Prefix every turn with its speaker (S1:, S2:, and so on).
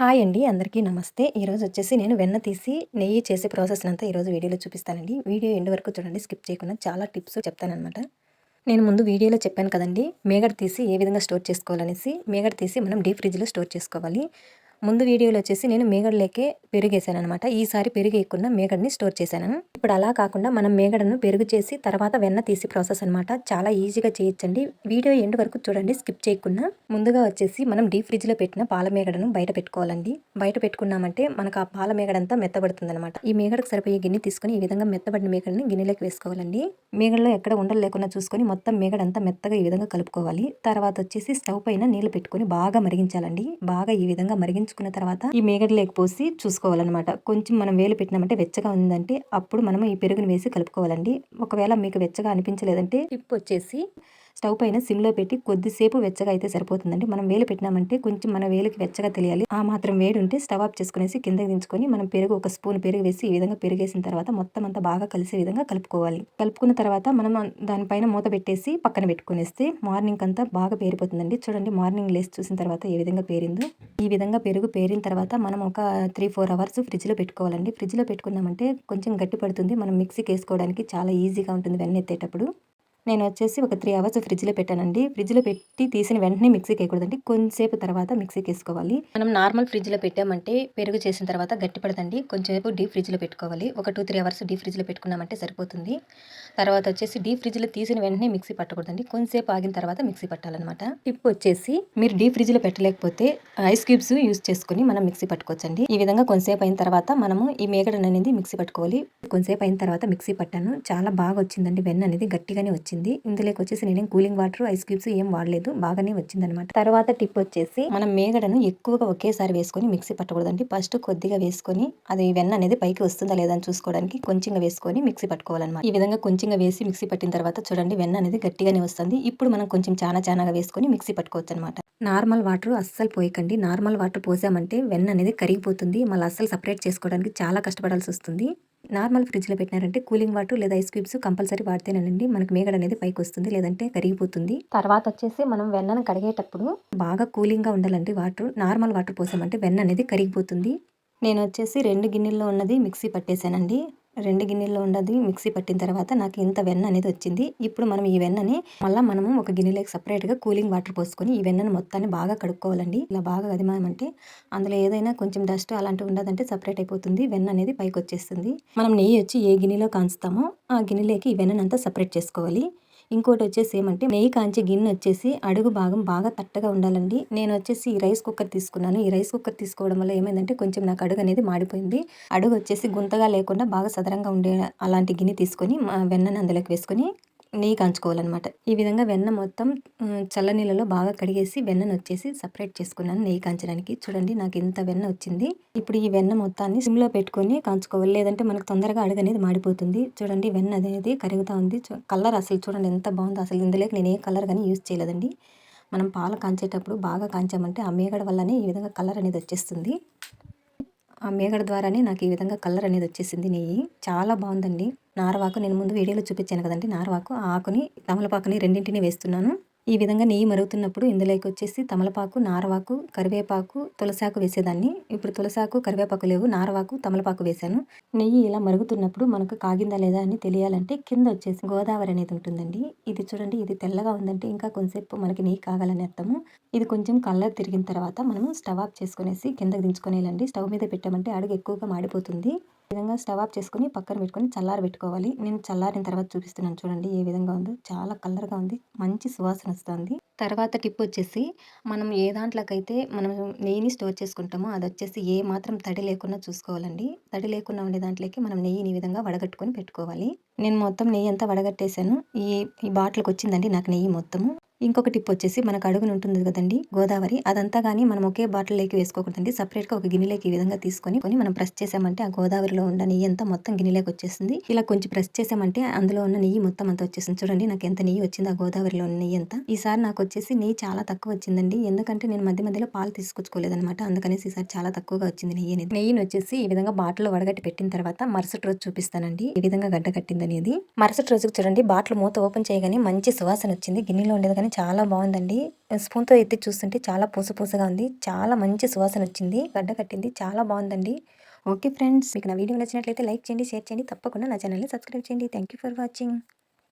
S1: Hi అండి. అందరికీ నమస్తే. ఈరోజు వచ్చేసి నేను వెన్న తీసి నెయ్యి చేసే ప్రాసెస్ అంతా ఈరోజు వీడియోలో చూపిస్తానండి. వీడియో ఎండ్ వరకు చూడండి. స్కిప్ చేయకుండా చాలా టిప్స్ చెప్తానమాట నేను ముందు వీడియోలో చెప్పాను కదండి మేగడ తీసి ఏ విధంగా స్టోర్ చేసుకోవాలనేసి. మేగడ తీసి మనం డీప్ ఫ్రిడ్జ్లో స్టోర్ చేసుకోవాలి. ముందు వీడియోలో వచ్చేసి నేను మేగడలేకే పెరిగేసాను అనమాట ఈసారి పెరుగు ఎక్కున్న మేగడని స్టోర్ చేశాను. ఇప్పుడు అలా కాకుండా మనం మేగడను పెరుగు చేసి తర్వాత వెన్న తీసి ప్రాసెస్ అనమాట చాలా ఈజీగా చేయొచ్చండి. వీడియో ఎండ్ వరకు చూడండి స్కిప్ చేయకుండా. ముందుగా వచ్చేసి మనం డీప్ ఫ్రిడ్జ్లో పెట్టిన పాల మేగడను బయట పెట్టుకోవాలండి. బయట పెట్టుకున్నామంటే మనకు ఆ పాల మేగడంతా మెత్తబడుతుంది అనమాట ఈ మేగడకు సరిపోయే గిన్నె తీసుకొని ఈ విధంగా మెత్తబడిన మేగడని గిన్నెలోకి వేసుకోవాలండి. మేగడలో ఎక్కడ ఉండలు లేకుండా చూసుకొని మొత్తం మేగడంతా మెత్తగా ఈ విధంగా కలుపుకోవాలి. తర్వాత వచ్చేసి స్టవ్ పైన నీళ్ళు పెట్టుకొని బాగా మరిగించాలండి. బాగా ఈ విధంగా మరిగించి ఉంచుకున్న తర్వాత ఈ మేగడలోకి పోసి చూసుకోవాలన్నమాట. కొంచెం మనం వేలు పెట్టినామంటే వెచ్చగా ఉందంటే అప్పుడు మనం ఈ పెరుగుని వేసి కలుపుకోవాలండి. ఒకవేళ మీకు వెచ్చగా అనిపించలేదంటే టిప్ వచ్చేసి స్టవ్ పైన సిమ్లో పెట్టి కొద్దిసేపు వెచ్చగా అయితే సరిపోతుందండి. మనం వేలు పెట్టినామంటే కొంచెం మన వేలుకి వెచ్చగా తెలియాలి. ఆ మాత్రం వేడి ఉంటే స్టవ్ ఆఫ్ చేసుకునేసి కిందకి దించుకొని మనం పెరుగు ఒక స్పూన్ పెరుగు వేసి ఈ విధంగా పెరిగేసిన తర్వాత మొత్తం అంతా బాగా కలిసే విధంగా కలుపుకోవాలి. కలుపుకున్న తర్వాత మనం దానిపైన మూత పెట్టేసి పక్కన పెట్టుకునేస్తే మార్నింగ్ అంతా బాగా పేరిపోతుందండి. చూడండి మార్నింగ్ లేసి చూసిన తర్వాత ఏ విధంగా పేరిందో. ఈ విధంగా పెరుగు పేరిన తర్వాత మనం ఒక త్రీ ఫోర్ అవర్స్ ఫ్రిడ్జ్లో పెట్టుకోవాలండి. ఫ్రిడ్జ్లో పెట్టుకున్నామంటే కొంచెం గట్టి పడుతుంది మనం మిక్సీకి వేసుకోవడానికి చాలా ఈజీగా ఉంటుంది వెన్నెత్తేటప్పుడు నేను వచ్చేసి ఒక త్రీ అవర్స్ ఫ్రిడ్జ్లో పెట్టానండి. ఫ్రిడ్జ్లో పెట్టి తీసిన వెంటనే మిక్సీకి వేయకూడదండి కొంచెంసేపు తర్వాత మిక్సీకి వేసుకోవాలి మనం నార్మల్ ఫ్రిడ్జ్లో పెట్టామంటే పెరుగు చేసిన తర్వాత గట్టి పడదండి. కొంచెంసేపు డీప్ ఫ్రిడ్జ్లో పెట్టుకోవాలి. ఒక టూ త్రీ అవర్స్ డీప్ ఫ్రిడ్జ్లో పెట్టుకున్నామంటే సరిపోతుంది. తర్వాత వచ్చేసి డీప్ ఫ్రిడ్జ్లో తీసిన వెంటనే మిక్సీ పట్టకూడదండి. కొంచెంసేపు ఆగిన తర్వాత మిక్సీ పట్టాలన్నమాట. టిప్ వచ్చేసి మీరు డీప్ ఫ్రిడ్జ్లో పెట్టలేకపోతే ఐస్ క్యూబ్స్ యూస్ చేసుకుని మనం మిక్సీ పట్టుకోవచ్చండి. ఈ విధంగా కొంచెంసేపు అయిన తర్వాత మనము ఈ మేగడ అనేది మిక్సీ పట్టుకోవాలి. కొంచెంసేపు అయిన తర్వాత మిక్సీ పట్టాను. చాలా బాగా వచ్చిందండి వెన్న అనేది గట్టిగానే వచ్చింది. వచ్చింది. ఇందులోకి వచ్చేసి నేను కూలింగ్ వాటర్ ఐస్ క్యూబ్స్ ఏం వాడలేదు. బాగానే వచ్చింది అనమాట తర్వాత టిప్ వచ్చేసి మనం మేగడను ఎక్కువగా ఒకేసారి వేసుకొని మిక్సీ పట్టకూడదండి. ఫస్ట్ కొద్దిగా వేసుకొని అది వెన్న అనేది పైకి వస్తుందా లేదా అని చూసుకోవడానికి కొంచెంగా వేసుకొని మిక్సీ పట్టుకోవాలన్నమాట. ఈ విధంగా కొంచెంగా వేసి మిక్సీ పట్టిన తర్వాత చూడండి వెన్న అనేది గట్టిగానే వస్తుంది. ఇప్పుడు మనం కొంచెం చాలా చానాగా వేసుకొని మిక్సీ పట్టుకోవచ్చు అనమాట నార్మల్ వాటర్ అస్సలు పోయకండి. నార్మల్ వాటర్ పోసామంటే వెన్న అనేది కరిగిపోతుంది. మళ్ళీ అస్సలు సపరేట్ చేసుకోవడానికి చాలా కష్టపడాల్సి వస్తుంది. నార్మల్ ఫ్రిడ్జ్లో పెట్టినారంటే కూలింగ్ వాటర్ లేదా ఐస్ క్యూబ్స్ కంపల్సరీ వాడితేనండి మనకు మేగడ అనేది పైకి వస్తుంది లేదంటే కరిగిపోతుంది. తర్వాత వచ్చేసి మనం వెన్నను కడిగేటప్పుడు బాగా కూలింగ్గా ఉండాలండి వాటర్. నార్మల్ వాటర్ పోసామంటే వెన్న అనేది కరిగిపోతుంది. నేను వచ్చేసి రెండు గిన్నెల్లో ఉన్నది మిక్సీ పట్టేశానండి రెండు గిన్నెల్లో ఉండదు మిక్సీ పట్టిన తర్వాత నాకు ఇంత వెన్న అనేది వచ్చింది. ఇప్పుడు మనం ఈ వెన్నని మళ్ళీ మనము ఒక గిన్నెలోకి సపరేట్గా కూలింగ్ వాటర్ పోసుకొని ఈ వెన్నను మొత్తాన్ని బాగా కడుక్కోవాలండి. ఇలా బాగా కదిమామంటే అందులో ఏదైనా కొంచెం డస్ట్ అలాంటివి ఉండదంటే సపరేట్ అయిపోతుంది. వెన్న అనేది పైకి వచ్చేస్తుంది మనం నెయ్యి వచ్చి ఏ గిన్నెలో కాంచుతామో ఆ గిన్నెలోకి ఈ వెన్ననంతా సపరేట్ చేసుకోవాలి. ఇంకోటి వచ్చేసి ఏమంటే నెయ్యి కాంచి గిన్నె వచ్చేసి అడుగు భాగం బాగా తట్టగా ఉండాలండి. నేను వచ్చేసి ఈ రైస్ కుక్కర్ తీసుకున్నాను. ఈ రైస్ కుక్కర్ తీసుకోవడం వల్ల ఏమైందంటే కొంచెం నాకు అడుగు అనేది మాడిపోయింది. అడుగు వచ్చేసి గుంతగా లేకుండా బాగా సదరంగా ఉండే అలాంటి గిన్నె తీసుకొని వెన్నను అందులోకి వేసుకొని నెయ్యి కాంచుకోవాలన్నమాట. ఈ విధంగా వెన్న మొత్తం చల్ల నీళ్ళలో బాగా కడిగేసి వెన్నను వచ్చేసి సపరేట్ చేసుకున్నాను నెయ్యి కాంచడానికి. చూడండి నాకు ఇంత వెన్న వచ్చింది. ఇప్పుడు ఈ వెన్న మొత్తాన్ని సిమ్లో పెట్టుకొని కాంచుకోవాలి. లేదంటే మనకు తొందరగా అడుగు అనేది మాడిపోతుంది. చూడండి వెన్న అనేది కరుగుతూ ఉంది. కలర్ అసలు చూడండి ఎంత బాగుందో. అసలు ఇందులోకి నేను ఏ కలర్ కానీ యూజ్ చేయలేదండి. మనం పాలు కాంచేటప్పుడు బాగా కాంచామంటే ఆ మేగడ వల్లనే ఈ విధంగా కలర్ అనేది వచ్చేస్తుంది. ఆ మేగడ ద్వారానే నాకు ఈ విధంగా కలర్ అనేది వచ్చేసింది నెయ్యి. చాలా బాగుందండి. నారవాకు నేను ముందు వీడియోలో చూపించాను కదండి. నారవాకు ఆకుని తమలపాకుని రెండింటిని వేస్తున్నాను. ఈ విధంగా నెయ్యి మరుగుతున్నప్పుడు ఇందులోకి వచ్చేసి తమలపాకు నారవాకు కరివేపాకు తులసాకు వేసేదాన్ని. ఇప్పుడు తులసాకు కరివేపాకు లేవు. నారవాకు తమలపాకు వేశాను. నెయ్యి ఇలా మరుగుతున్నప్పుడు మనకు కాగిందా లేదా అని తెలియాలంటే కింద వచ్చేసి గోదావరి అనేది ఉంటుందండి. ఇది చూడండి ఇది తెల్లగా ఉందంటే ఇంకా కొంతసేపు మనకి నెయ్యి కాగాలని అర్థము. ఇది కొంచెం కలర్ తిరిగిన తర్వాత మనము స్టవ్ ఆఫ్ చేసుకునేసి కిందకి దించుకునేయాలండి. స్టవ్ మీద పెట్టామంటే అడుగు ఎక్కువగా మాడిపోతుంది. విధంగా స్టవ్ ఆఫ్ చేసుకుని పక్కన పెట్టుకొని చల్లారి పెట్టుకోవాలి. నేను చల్లారిన తర్వాత చూపిస్తున్నాను చూడండి ఏ విధంగా ఉందో. చాలా కలర్గా ఉంది. మంచి సువాసన వస్తుంది. తర్వాత టిప్ వచ్చేసి మనం ఏ దాంట్లోకైతే మనం నెయ్యిని స్టోర్ చేసుకుంటామో అది వచ్చేసి ఏ మాత్రం తడి లేకుండా చూసుకోవాలండి. తడి లేకుండా ఉండే దాంట్లోకి మనం నెయ్యిని ఈ విధంగా వడగట్టుకొని పెట్టుకోవాలి. నేను మొత్తం నెయ్యి అంతా వడగట్టేశాను. ఈ ఈ బాటిల్కి వచ్చిందండి నాకు నెయ్యి మొత్తము. ఇంకొక టిప్ వచ్చేసి మనకు అడుగుని ఉంటుంది కదండి గోదావరి. అదంతా కానీ మనం ఒకే బాటిల్లోకి వేసుకోకూడదండి. సపరేట్గా ఒక గిన్నెలోకి ఈ విధంగా తీసుకొని కొని మనం ప్రెస్ చేసామంటే ఆ గోదావరిలో ఉన్న నెయ్యి అంతా మొత్తం గిన్నెలోకి వచ్చేసింది ఇలా కొంచెం ప్రెస్ చేసామంటే అందులో ఉన్న నెయ్యి మొత్తం అంతా వచ్చేసింది చూడండి నాకు ఎంత నెయ్యి వచ్చింది ఆ గోదావరిలో ఉన్న నెయ్యి అంతా. ఈసారి నాకు వచ్చేసి నెయ్యి చాలా తక్కువ వచ్చిందండి. ఎందుకంటే నేను మధ్య మధ్యలో పాలు తీసుకొచ్చుకోలేదనమాట అందుకనేసి ఈసారి చాలా తక్కువగా వచ్చింది నెయ్యి అనేది. నెయ్యిని వచ్చేసి ఈ విధంగా బాటిల్లో వడగట్టి పెట్టిన తర్వాత మరుసటి రోజు చూపిస్తానండి. ఈ విధంగా గడ్డ కట్టింది అనేది మరుసటి రోజుకి చూడండి బాటిల్ మూత ఓపెన్ చేయగానే మంచి సువాసన వచ్చింది. గిన్నెలో ఉండేది కానీ చాలా బాగుందండి. స్పూన్తో ఎత్తి చూస్తుంటే చాలా పూస పూసగా ఉంది. చాలా మంచి సువాసన వచ్చింది. గడ్డ కట్టింది. చాలా బాగుందండి. ఓకే ఫ్రెండ్స్ మీకు నా వీడియో నచ్చినట్లయితే లైక్ చేయండి షేర్ చేయండి. తప్పకుండా నా ఛానల్ని సబ్స్క్రైబ్ చేయండి. Thank you for watching.